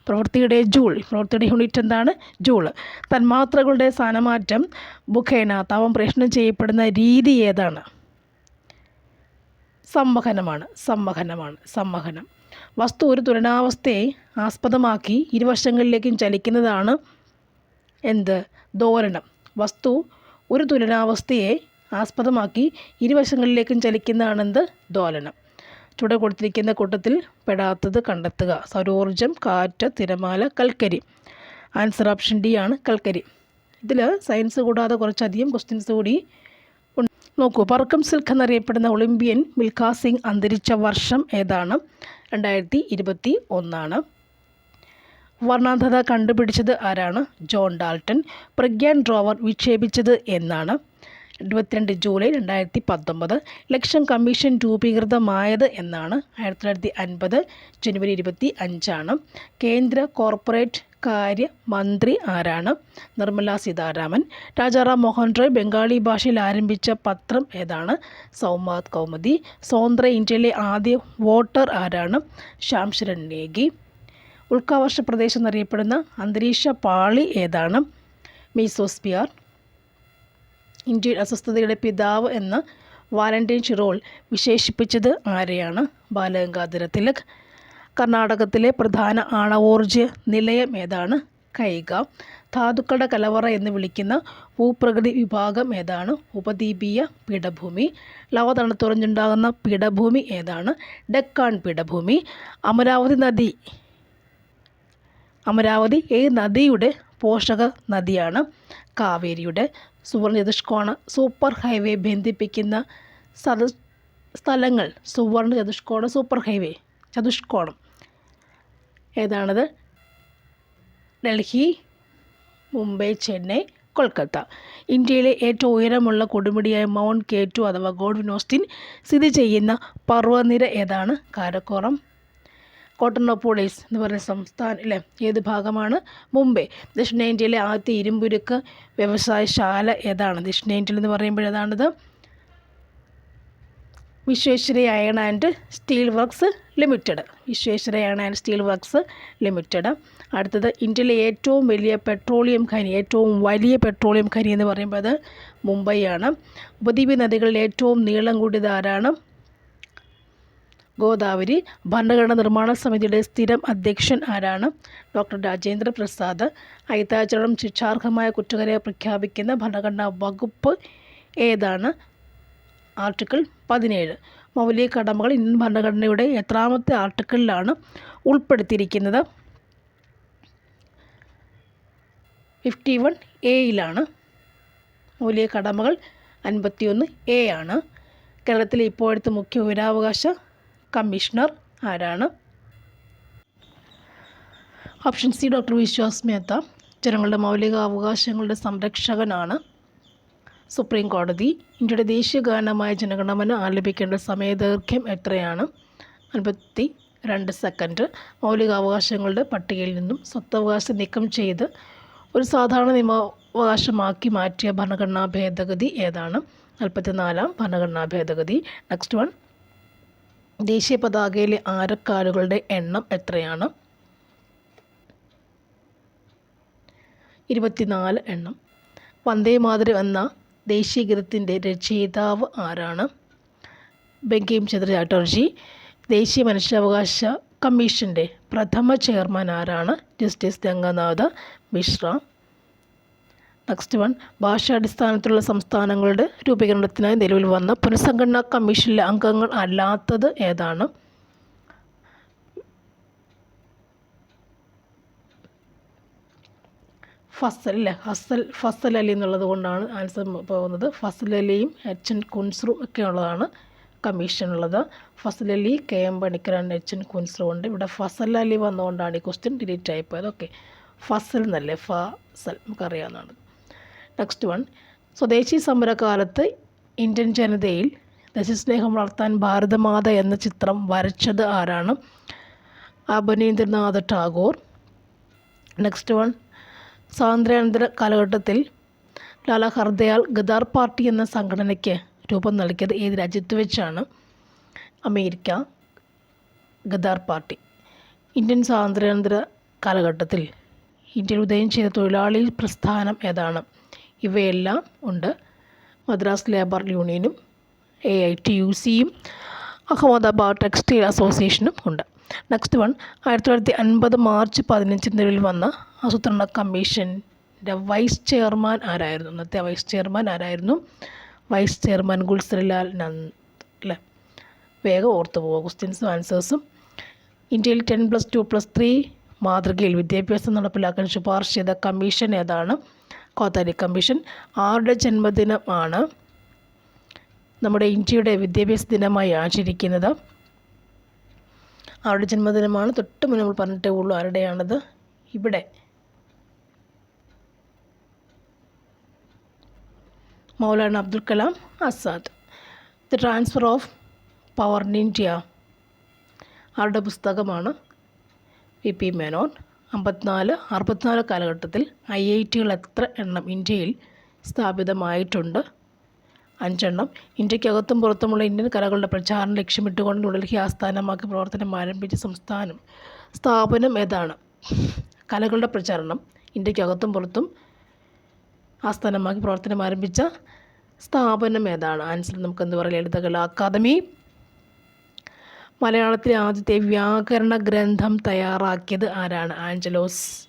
പ്രവൃത്തിയുടെ ജൂൾ പ്രവൃത്തിയുടെ യൂണിറ്റ് എന്താണ്? ജൂൾ തന്മാത്രകളുടെ സ്ഥാനമാറ്റം മുഖേന താപം പ്രശ്നം ചെയ്യപ്പെടുന്ന രീതി ഏതാണ്? സംവഹനമാണ് സംവഹനമാണ് സംവഹനം. വസ്തു ഒരു തുലനാവസ്ഥയെ ആസ്പദമാക്കി ഇരുവശങ്ങളിലേക്കും ചലിക്കുന്നതാണ് എന്ത്? ധോരണം. വസ്തു ഒരു തുലനാവസ്ഥയെ ആസ്പദമാക്കി ഇരുവശങ്ങളിലേക്കും ചലിക്കുന്നതാണെന്ത്? ദോലനം ചുവടെ കൊടുത്തിരിക്കുന്ന കൂട്ടത്തിൽ പെടാത്തത് കണ്ടെത്തുക. സൗരോർജം കാറ്റ് തിരമാല കൽക്കരി. ആൻസർ ഓപ്ഷൻ ഡി ആണ് കൽക്കരി. ഇതിൽ സയൻസ് കൂടാതെ കുറച്ചധികം ക്വസ്റ്റ്യൻസ് കൂടി നോക്കൂ പറക്കം സിൽക്ക് എന്നറിയപ്പെടുന്ന ഒളിമ്പ്യൻ മിൽഖാ സിംഗ് അന്തരിച്ച വർഷം ഏതാണ്? രണ്ടായിരത്തി ഇരുപത്തി ഒന്നാണ് വർണാന്ധത കണ്ടുപിടിച്ചത് ആരാണ്? ജോൺ ഡാൾട്ടൺ പ്രഗ്യാൻ ഡ്രോവർ വിക്ഷേപിച്ചത് എന്നാണ്. ഇരുപത്തിരണ്ട് ജൂലൈ രണ്ടായിരത്തി പത്തൊമ്പത് ഇലക്ഷൻ കമ്മീഷൻ രൂപീകൃതമായത് എന്നാണ്. ആയിരത്തി തൊള്ളായിരത്തി അൻപത് ജനുവരി ഇരുപത്തി അഞ്ചാണ് കേന്ദ്ര കോർപ്പറേറ്റ് കാര്യ മന്ത്രി ആരാണ്? നിർമ്മല സീതാരാമൻ. രാജാറാം മോഹൻ റോയ് ബംഗാളി ഭാഷയിൽ ആരംഭിച്ച പത്രം ഏതാണ്? സൗമാദ് കൗമുദി. സ്വതന്ത്ര ഇന്ത്യയിലെ ആദ്യ വോട്ടർ ആരാണ്? ശ്യാം ശരൺ നേഗി. ഉൾക്കാവർഷ പ്രദേശം എന്നറിയപ്പെടുന്ന അന്തരീക്ഷ പാളി ഏതാണ്? മീസോസ്പിയർ. ഇന്ത്യയിൽ അസ്വസ്ഥതയുടെ പിതാവ് എന്ന് വാലന്റൈൻ ഷിറോൾ വിശേഷിപ്പിച്ചത് ആരെയാണ്? ബാലഗംഗാധര തിലക്. കർണാടകത്തിലെ പ്രധാന ആണവോർജ നിലയം ഏതാണ്? കൈഗ. ധാതുക്കളുടെ കലവറ എന്ന് വിളിക്കുന്ന ഭൂപ്രകൃതി വിഭാഗം ഏതാണ്? ഉപദ്വീപീയ പീഠഭൂമി. ലവ തണുത്തുറഞ്ഞുണ്ടാകുന്ന പീഠഭൂമി ഏതാണ്? ഡെക്കാൻ പീഠഭൂമി. അമരാവതി നദി. അമരാവതി ഏത് നദിയുടെ പോഷക നദിയാണ്. കാവേരിയുടെ സുവർണ ചതുഷ്കോണ സൂപ്പർ ഹൈവേ ബന്ധിപ്പിക്കുന്ന സ്ഥലങ്ങൾ സുവർണ ചതുഷ്കോണ സൂപ്പർ ഹൈവേ ചതുഷ്കോണം. ഏതാണത്? ഡൽഹി മുംബൈ ചെന്നൈ കൊൽക്കത്ത. ഇന്ത്യയിലെ ഏറ്റവും ഉയരമുള്ള കൊടുമുടിയായ മൗണ്ട് കെ ടു അഥവാ ഗോഡ്വിനോസ്റ്റിൻ സ്ഥിതി ചെയ്യുന്ന പർവനിര ഏതാണ്? കാരക്കോറം. കോട്ടണോപോളിസ് എന്ന് പറയുന്ന സംസ്ഥാനം അല്ലേ ഏത് ഭാഗമാണ്? മുംബൈ. ദക്ഷിണേന്ത്യയിലെ ആദ്യത്തെ ഇരുമ്പുരുക്ക് വ്യവസായശാല ഏതാണ്? ദക്ഷിണേന്ത്യയിൽ എന്ന് പറയുമ്പോൾ ഏതാണിത്? Visvesvaraya iron and steel works limited. Visvesvaraya iron and steel works limited. അടുത്തത് ഇന്ത്യയിലെ ഏറ്റവും വലിയ പെട്രോളിയം ഖനി ഏറ്റവും വലിയ പെട്രോളിയം ഖനി എന്ന് പറയുമ്പോൾ അത് മുംബൈയാണ്. ഉപദ്വീപ് നദികളിൽ ഏറ്റവും നീളം കൂടിയത് ആരാണ്? ഗോദാവരി. ഭരണഘടനാ നിർമ്മാണ സമിതിയുടെ സ്ഥിരം അധ്യക്ഷൻ ആരാണ്? ഡോക്ടർ രാജേന്ദ്ര പ്രസാദ്. അയിത്താചരണം ശിക്ഷാർഹമായ കുറ്റകരെ പ്രഖ്യാപിക്കുന്ന ഭരണഘടനാ വകുപ്പ് ഏതാണ്? ആർട്ടിക്കിൾ പതിനേഴ്. മൗലിക കടമകൾ ഇന്ത്യൻ ഭരണഘടനയുടെ എത്രാമത്തെ ആർട്ടിക്കിളിലാണ് ഉൾപ്പെടുത്തിയിരിക്കുന്നത്. ഫിഫ്റ്റി വൺ എയിലാണ് മൗലിക കടമകൾ അൻപത്തിയൊന്ന് എ ആണ്. കേരളത്തിലെ ഇപ്പോഴത്തെ മുഖ്യ വിവരാവകാശ കമ്മീഷണർ ആരാണ്? Option C doctor Vishwas Mehta. ജനങ്ങളുടെ മൗലിക അവകാശങ്ങളുടെ സംരക്ഷകനാണ്. സുപ്രീം കോടതി ഇന്ത്യയുടെ ദേശീയ ഗാനമായ ജനഗണമന ആലപിക്കേണ്ട സമയദൈർഘ്യം എത്രയാണ്? അൻപത്തി രണ്ട് സെക്കൻഡ്. മൗലികാവകാശങ്ങളുടെ പട്ടികയിൽ നിന്നും സ്വത്തവകാശം നീക്കം ചെയ്ത് ഒരു സാധാരണ നിയമാവകാശമാക്കി മാറ്റിയ ഭരണഘടനാ ഭേദഗതി ഏതാണ്? നാൽപ്പത്തിനാലാം ഭരണഘടനാ ഭേദഗതി. Next one. ദേശീയ പതാകയിലെ ആരക്കാലുകളുടെ എണ്ണം എത്രയാണ്? ഇരുപത്തിനാല് എണ്ണം. വന്ദേ മാതരം എന്ന ദേശീയ ഗീതത്തിന്റെ രചയിതാവ് ആരാണ്? ബങ്കിം ചന്ദ്ര ചാറ്റർജി ദേശീയ മനുഷ്യാവകാശ കമ്മീഷന്റെ പ്രഥമ ചെയർമാൻ ആരാണ്? Justice Ranganath Misra. Next one ഭാഷാടിസ്ഥാനത്തിലുള്ള സംസ്ഥാനങ്ങളുടെ രൂപീകരണത്തിനായി നിലവിൽ വന്ന പുനഃസംഘടനാ കമ്മീഷനിലെ അംഗങ്ങൾ അല്ലാത്തത് ഏതാണ്? ഫസൽ അല്ലേ? ഹസൽ ഫസൽ അലി എന്നുള്ളത് കൊണ്ടാണ് ആൻസർ പോകുന്നത്. ഫസൽ അലിയും എച്ച് എൻ കുൻസ്രു ഒക്കെ ഉള്ളതാണ് കമ്മീഷനുള്ളത് Fazal Ali K M Panikkar H N Kunzru ഉണ്ട് ഇവിടെ ഫസൽ അലി വന്നുകൊണ്ടാണ് ഈ ക്വസ്റ്റ്യൻ ഡിലീറ്റ് ആയിപ്പോയത് ഓക്കെ ഫസൽ എന്നല്ലേ? ഫസൽ നമുക്കറിയാവുന്നതാണ്. നെക്സ്റ്റ് വൺ സ്വദേശി സമരകാലത്ത് ഇന്ത്യൻ ജനതയിൽ ദേശസ്നേഹം വളർത്താൻ ഭാരതമാത എന്ന ചിത്രം വരച്ചത് ആരാണ്? അഭിനീന്ദ്രനാഥ് ടാഗോർ. നെക്സ്റ്റ് വൺ സ്വാതന്ത്ര്യാനന്തര കാലഘട്ടത്തിൽ ലാല ഹർദയാൽ ഗദാർ പാർട്ടി എന്ന സംഘടനയ്ക്ക് രൂപം നൽകിയത് ഏത് രാജ്യത്ത് വെച്ചാണ്? America Gadar party. ഇന്ത്യൻ സ്വാതന്ത്ര്യാനന്തര കാലഘട്ടത്തിൽ ഇന്ത്യയിൽ ഉദയം ചെയ്ത തൊഴിലാളി പ്രസ്ഥാനം ഏതാണ്? ഇവയെല്ലാം ഉണ്ട്. മദ്രാസ് ലേബർ യൂണിയനും എ ഐ ടി യു സിയും അഹമ്മദാബാദ് ടെക്സ്റ്റൈൽ അസോസിയേഷനും ഉണ്ട്. നെക്സ്റ്റ് വൺ ആയിരത്തി തൊള്ളായിരത്തി അൻപത് മാർച്ച് പതിനഞ്ചിന് നിലവിൽ വന്ന ആസൂത്രണ കമ്മീഷന്റെ വൈസ് ചെയർമാൻ ആരായിരുന്നു? ഇന്നത്തെ വൈസ് ചെയർമാൻ ആരായിരുന്നു? വൈസ് ചെയർമാൻ ഗുൽസറിലാൽ നന്ദ് അല്ലേ? വേഗം ഓർത്തു പോവുക. ക്വസ്റ്റ്യൻസും ആൻസേഴ്സും ഇന്ത്യയിൽ ten plus two plus three മാതൃകയിൽ വിദ്യാഭ്യാസം നടപ്പിലാക്കാൻ ശുപാർശ ചെയ്ത കമ്മീഷൻ ഏതാണ്? കോത്താരി കമ്മീഷൻ. ആരുടെ ജന്മദിനമാണ് നമ്മുടെ ഇന്ത്യയുടെ വിദ്യാഭ്യാസ ദിനമായി ആചരിക്കുന്നത് അവരുടെ ജന്മദിനമാണ്? തൊട്ട് മുന്നേ നമ്മൾ പറഞ്ഞിട്ടേ ഉള്ളൂ ആരുടെയാണത്. ഇവിടെ. Maulana Abdul Kalam Azad. The transfer of power in India. ആരുടെ പുസ്തകമാണ്? V P Menon. അമ്പത്തിനാല് അറുപത്തിനാല് കാലഘട്ടത്തിൽ ഐ ഐ ടികൾ എത്ര എണ്ണം ഇന്ത്യയിൽ സ്ഥാപിതമായിട്ടുണ്ട്? അഞ്ചെണ്ണം. ഇന്ത്യക്കകത്തും പുറത്തുമുള്ള ഇന്ത്യൻ കലകളുടെ പ്രചാരണം ലക്ഷ്യമിട്ടുകൊണ്ട് ന്യൂഡൽഹി ആസ്ഥാനമാക്കി പ്രവർത്തനം ആരംഭിച്ച സംസ്ഥാനം സ്ഥാപനം ഏതാണ്? കലകളുടെ പ്രചാരണം. ഇന്ത്യക്കകത്തും പുറത്തും ആസ്ഥാനമാക്കി പ്രവർത്തനം ആരംഭിച്ച സ്ഥാപനം ഏതാണ്? ആൻസർ നമുക്ക് എന്ത് പറയാം? ലളിതകല അക്കാദമി. മലയാളത്തിലെ ആദ്യത്തെ വ്യാകരണ ഗ്രന്ഥം തയ്യാറാക്കിയത് ആരാണ്? Angelos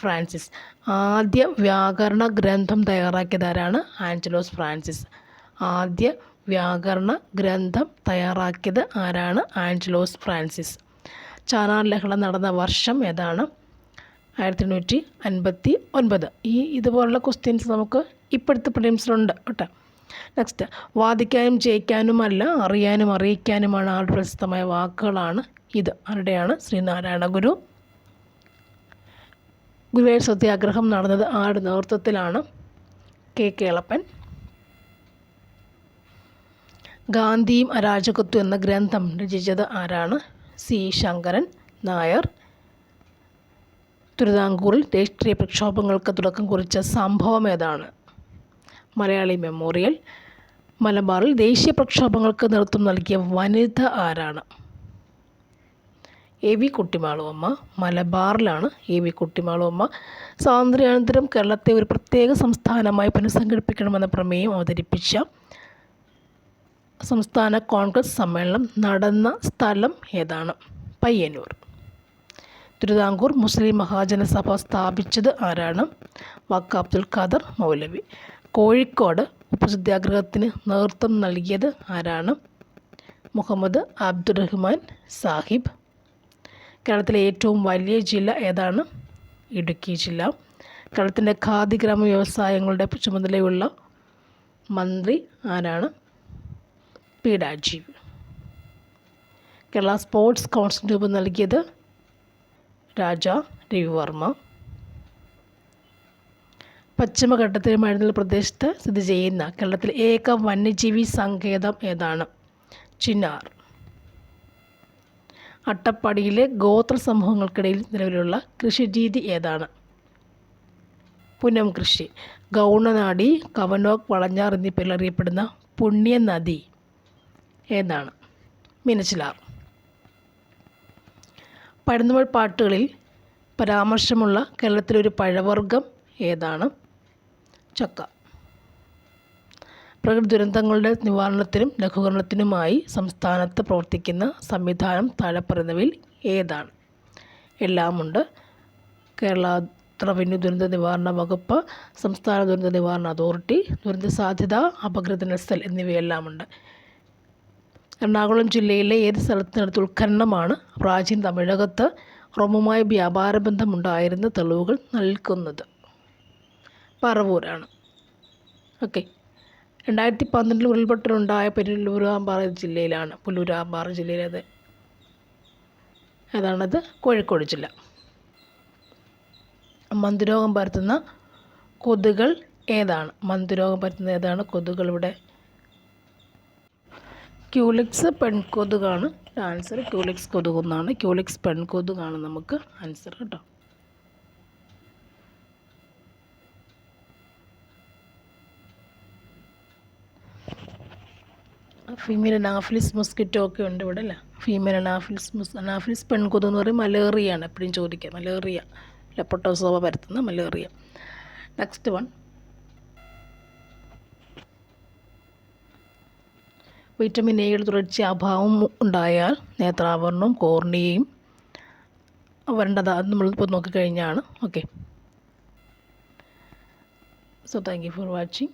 Francis. ആദ്യ വ്യാകരണ ഗ്രന്ഥം തയ്യാറാക്കിയത് ആരാണ്? Angelos Francis. ആദ്യ വ്യാകരണ ഗ്രന്ഥം തയ്യാറാക്കിയത് ആരാണ്? Angelos Francis. ചാനാർ ലഹള നടന്ന വർഷം ഏതാണ്? ആയിരത്തി എണ്ണൂറ്റി അൻപത്തി ഒൻപത് ഈ ഇതുപോലുള്ള ക്വസ്റ്റ്യൻസ് നമുക്ക് ഇപ്പോഴത്തെ പ്രിലിംസിലുണ്ട് കേട്ടോ. നെക്സ്റ്റ് വാദിക്കാനും ജയിക്കാനുമല്ല അറിയാനും അറിയിക്കാനുമാണ് ആളുടെ പ്രശസ്തമായ വാക്കുകളാണ് ഇത്. ആരുടെയാണ്? ശ്രീനാരായണ ഗുരു. ഗുരുവായൂർ സത്യാഗ്രഹം നടന്നത് ആരുടെ നേതൃത്വത്തിലാണ്? കെ. കേളപ്പൻ. ഗാന്ധിയും അരാജകത്വം എന്ന ഗ്രന്ഥം രചിച്ചത് ആരാണ്? സി. ശങ്കരൻ നായർ തിരുവിതാംകൂറിൽ രാഷ്ട്രീയ പ്രക്ഷോഭങ്ങൾക്ക് തുടക്കം കുറിച്ച സംഭവം ഏതാണ്? മലയാളി മെമ്മോറിയൽ മലബാറിൽ ദേശീയ പ്രക്ഷോഭങ്ങൾക്ക് നേതൃത്വം നൽകിയ വനിത ആരാണ്? എ. വി. കുട്ടിമാളുവമ്മ മലബാറിലാണ് എ. വി. കുട്ടിമാളുവമ്മ സ്വാതന്ത്ര്യാനന്തരം കേരളത്തെ ഒരു പ്രത്യേക സംസ്ഥാനമായി പുനഃസംഘടിപ്പിക്കണമെന്ന പ്രമേയം അവതരിപ്പിച്ച സംസ്ഥാന കോൺഗ്രസ് സമ്മേളനം നടന്ന സ്ഥലം ഏതാണ്? പയ്യന്നൂർ. തിരുവിതാംകൂർ മുസ്ലിം മഹാജനസഭ സ്ഥാപിച്ചത് ആരാണ്? വക്ക അബ്ദുൽ ഖാദർ മൗലവി. കോഴിക്കോട് ഉപ്പുസത്യാഗ്രഹത്തിന് നേതൃത്വം നൽകിയത് ആരാണ്? മുഹമ്മദ് അബ്ദുറഹ്മാൻ സാഹിബ്. കേരളത്തിലെ ഏറ്റവും വലിയ ജില്ല ഏതാണ്? ഇടുക്കി ജില്ല. കേരളത്തിന്റെ ഖാദി ഗ്രാമ വ്യവസായങ്ങളുടെ ചുമതലയുള്ള മന്ത്രി ആരാണ്? P Rajeev Kerala sports council രൂപം നൽകിയത് രാജ രവിവർമ്മ. പശ്ചിമഘട്ടത്തിലെ മഴനിൽ പ്രദേശത്ത് സ്ഥിതി ചെയ്യുന്ന കേരളത്തിലെ ഏക വന്യജീവി സങ്കേതം ഏതാണ്? ചിന്നാർ. അട്ടപ്പാടിയിലെ ഗോത്ര സമൂഹങ്ങൾക്കിടയിൽ നിലവിലുള്ള കൃഷിരീതി ഏതാണ്? പുനം കൃഷി. ഗൗണനാടി കവനോക് വളഞ്ഞാർ എന്നീ പേരിൽ അറിയപ്പെടുന്ന പുണ്യനദി ഏതാണ്? മിനച്ചിലാർ. പഴന്തമിഴ് പാട്ടുകളിൽ പരാമർശമുള്ള കേരളത്തിലെ ഒരു പഴവർഗം ഏതാണ്? ചക്ക. പ്രകൃതി ദുരന്തങ്ങളുടെ നിവാരണത്തിനും ലഘൂകരണത്തിനുമായി സംസ്ഥാനത്ത് പ്രവർത്തിക്കുന്ന സംവിധാനം താഴെ പറയുന്നവയിൽ ഏതാണ്? എല്ലാമുണ്ട്. കേരള റവന്യൂ ദുരന്ത നിവാരണ വകുപ്പ് സംസ്ഥാന ദുരന്ത നിവാരണ അതോറിറ്റി ദുരന്ത സാധ്യത അപകൃത സെൽ എന്നിവയെല്ലാമുണ്ട്. എറണാകുളം ജില്ലയിലെ ഏത് സ്ഥലത്തിനടുത്ത് ഉത്ഖനനമാണ്? പ്രാചീന തമിഴകത്ത് റോമുമായി വ്യാപാര ബന്ധമുണ്ടായിരുന്ന തെളിവുകൾ നൽകുന്നത്. പറവൂരാണ്. ഓക്കെ. രണ്ടായിരത്തി പന്ത്രണ്ടിൽ ഉരുൾപൊട്ടലുണ്ടായ പെരുല്ലൂരാമ്പാറ ജില്ലയിലാണ്. പുല്ലൂരാമ്പാറ ജില്ലയിലേത് അതാണത് കോഴിക്കോട് ജില്ല. മന്ത്രോഗം പരത്തുന്ന കൊതുകൾ ഏതാണ്? മന്ത്രോഗം പരത്തുന്ന ഏതാണ് കൊതുകൾ ഇവിടെ? ക്യൂലിക്സ് പെൺകൊതുകാണ്. ആൻസർ ക്യൂലിക്സ് കൊതുകൊന്നാണ്. ക്യൂലിക്സ് പെൺകൊതുകാണ് നമുക്ക് ആൻസർ കേട്ടോ. ഫീമെയിൽ അനാഫിലിസ് മൊസ്കിറ്റോ ഒക്കെ ഉണ്ട് ഇവിടെ അല്ലേ? ഫീമെയിൽ അനാഫിലിസ് മൊസ് അനാഫിലിസ് പെൺകൊതു എന്ന് പറയും മലേറിയാണ് എപ്പോഴും ചോദിക്കുക. മലേറിയ ലെപ്പട്ടോസോവ പരത്തുന്ന മലേറിയ നെക്സ്റ്റ് വൺ വിറ്റമിൻ എയുടെ തുടർച്ച അഭാവം ഉണ്ടായാൽ നേത്രാവരണവും കോർണിയയും വരേണ്ടത് അത് നമ്മളിപ്പോൾ നോക്കിക്കഴിഞ്ഞാണ്. Okay so thank you for watching